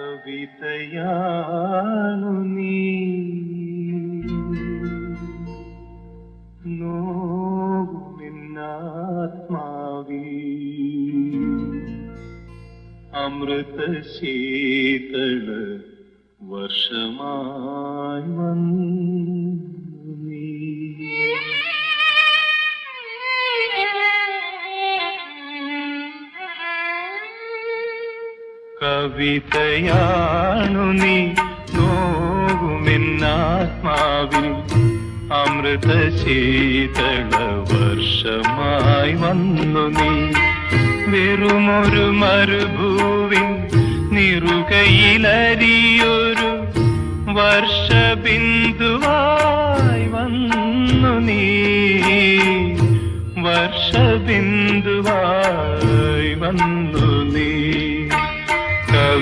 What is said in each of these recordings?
കവിതയാണു നീ. നോവുമിന്നാത്മാവി അമൃത ശീതള വർഷമായി വന്നു. കവിതയാണു നീ. നോകുമെന്നാത്മാവിൽ അമൃത ശീതള വർഷമായി വന്നു നീ. വെറുമൊരു മരുഭൂവിൻ നിറുകയിലരിയൊരു വർഷബിന്ദുവായി വന്നു നീ. വർഷബിന്ദുവായി വന്നു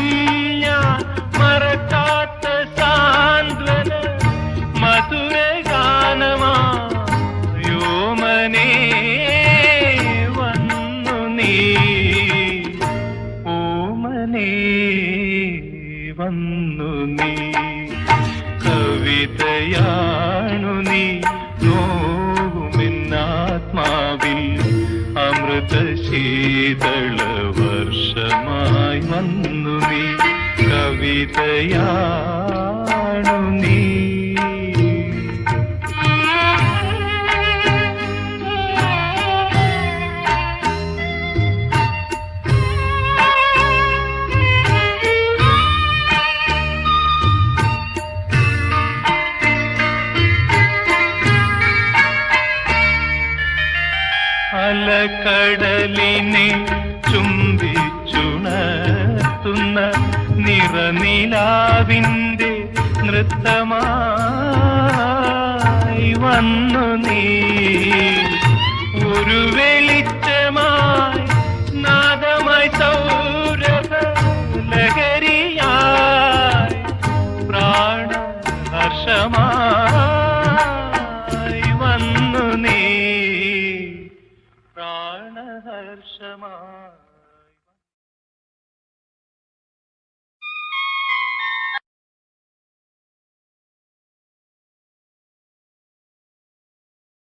മൃതിയിലും ഞാൻ മറക്കാത്ത സാന്ത്വന മധുര ഗാനമായോമനെ വന്നു നീ. ഓമനേ വന്നു നീ. കവിതയാണു നീ. നോവുമെന്നാത്മാവിൽ അമൃത ശീതള വർഷമായി വന്നു നീ. കവിതയാണു നീ. അലക്കടലിനെ ചുംബിച്ചുണർത്തുന്ന നിറനിലാവിന്റെ നൃത്തമായി വന്നു നീ. വന്നു നീ പ്രാണഹർഷമായി